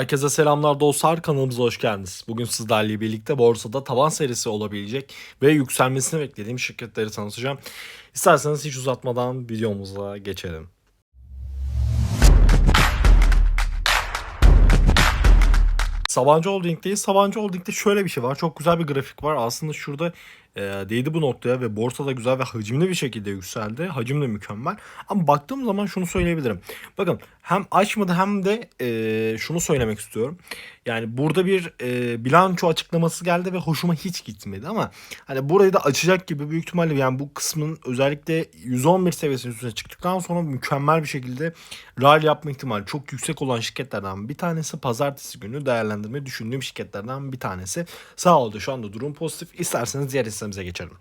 Herkese selamlar dostlar kanalımıza hoş geldiniz. Bugün sizlerle birlikte borsada tavan serisi olabilecek ve yükselmesini beklediğim şirketleri tanıtacağım. İsterseniz hiç uzatmadan videomuza geçelim. Sabancı Holding'deyiz. Sabancı Holding'de şöyle bir şey var. Çok güzel bir grafik var. Aslında şurada e, değdi bu noktaya ve borsada güzel ve hacimli bir şekilde yükseldi. Hacim de mükemmel. Ama baktığım zaman şunu söyleyebilirim. Bakın hem açmadı hem de e, şunu söylemek istiyorum. Yani burada bir e, bilanço açıklaması geldi ve hoşuma hiç gitmedi ama hani burayı da açacak gibi büyük ihtimalle yani bu kısmın özellikle 111 seviyesinin üstüne çıktıktan sonra mükemmel bir şekilde rally yapma ihtimali çok yüksek olan şirketlerden bir tanesi pazartesi günü değerlendirmeyi düşündüğüm şirketlerden bir tanesi. Sağ oldu şu anda durum pozitif. İsterseniz diğer hissemize geçelim.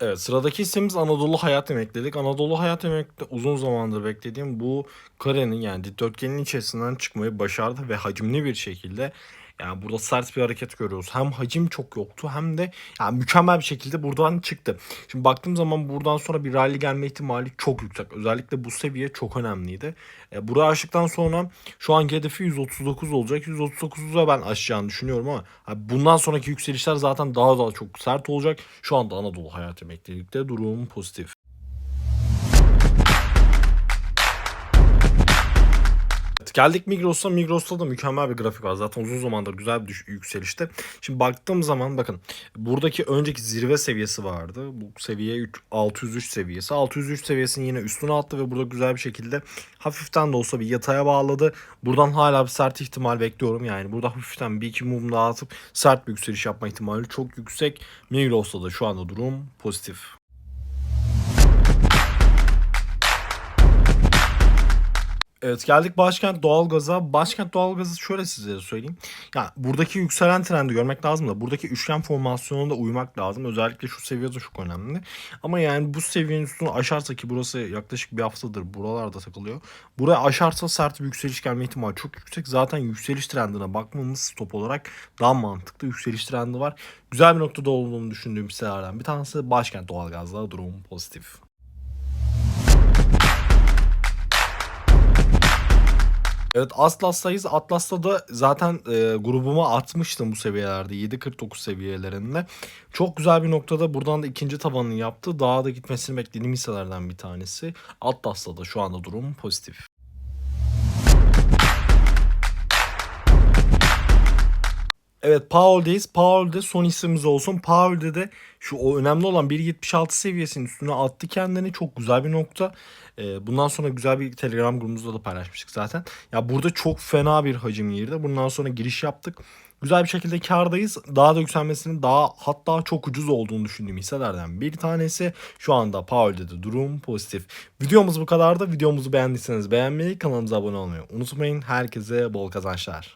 Evet sıradaki hissemiz Anadolu Hayat Emeklilik. Anadolu Hayat Emeklilikte uzun zamandır beklediğim bu karenin yani dikdörtgenin içerisinden çıkmayı başardı ve hacimli bir şekilde yani burada sert bir hareket görüyoruz. Hem hacim çok yoktu hem de yani mükemmel bir şekilde buradan çıktı. Şimdi baktığım zaman buradan sonra bir rally gelme ihtimali çok yüksek. Özellikle bu seviye çok önemliydi. E, burayı aştıktan sonra şu anki hedefi 139 olacak. 139'a ben aşacağını düşünüyorum ama hani bundan sonraki yükselişler zaten daha daha çok sert olacak. Şu anda Anadolu Hayat Emeklilikte durum pozitif. Geldik Migros'a. Migros'ta da mükemmel bir grafik var. Zaten uzun zamandır güzel bir yükselişte. Şimdi baktığım zaman bakın buradaki önceki zirve seviyesi vardı. Bu seviye üç- 603 seviyesi. 603 seviyesini yine üstüne attı ve burada güzel bir şekilde hafiften de olsa bir yataya bağladı. Buradan hala bir sert ihtimal bekliyorum. Yani burada hafiften bir iki mum daha atıp sert bir yükseliş yapma ihtimali çok yüksek. Migros'ta da şu anda durum pozitif. Evet geldik Başkent Doğalgaz'a. Başkent Doğalgaz'ı şöyle sizlere söyleyeyim. Ya buradaki yükselen trendi görmek lazım da buradaki üçgen formasyonuna da uymak lazım. Özellikle şu seviyede çok önemli. Ama yani bu seviyenin üstünü aşarsa ki burası yaklaşık bir haftadır buralarda takılıyor. Buraya aşarsa sert bir yükseliş gelme ihtimali çok yüksek. Zaten yükseliş trendine bakmamız stop olarak daha mantıklı. Yükseliş trendi var. Güzel bir noktada olduğunu düşündüğüm hisselerden bir tanesi Başkent Doğalgaz'da durum pozitif. Evet Atlas'tayız. Atlas'ta da zaten e, grubuma atmıştım bu seviyelerde. 7.49 seviyelerinde. Çok güzel bir noktada buradan da ikinci tabanını yaptı. Daha da gitmesini beklediğim hisselerden bir tanesi. Atlas'ta da şu anda durum pozitif. Evet Paul'deyiz. Paul'de son hissemiz olsun. Paul'de de şu o önemli olan 1.76 seviyesinin üstüne attı kendini. Çok güzel bir nokta. Ee, bundan sonra güzel bir Telegram grubumuzda da paylaşmıştık zaten. Ya burada çok fena bir hacim girdi. Bundan sonra giriş yaptık. Güzel bir şekilde kardayız. Daha da yükselmesinin daha hatta çok ucuz olduğunu düşündüğüm hisselerden bir tanesi. Şu anda Paul'de de durum pozitif. Videomuz bu kadardı. Videomuzu beğendiyseniz beğenmeyi, kanalımıza abone olmayı unutmayın. Herkese bol kazançlar.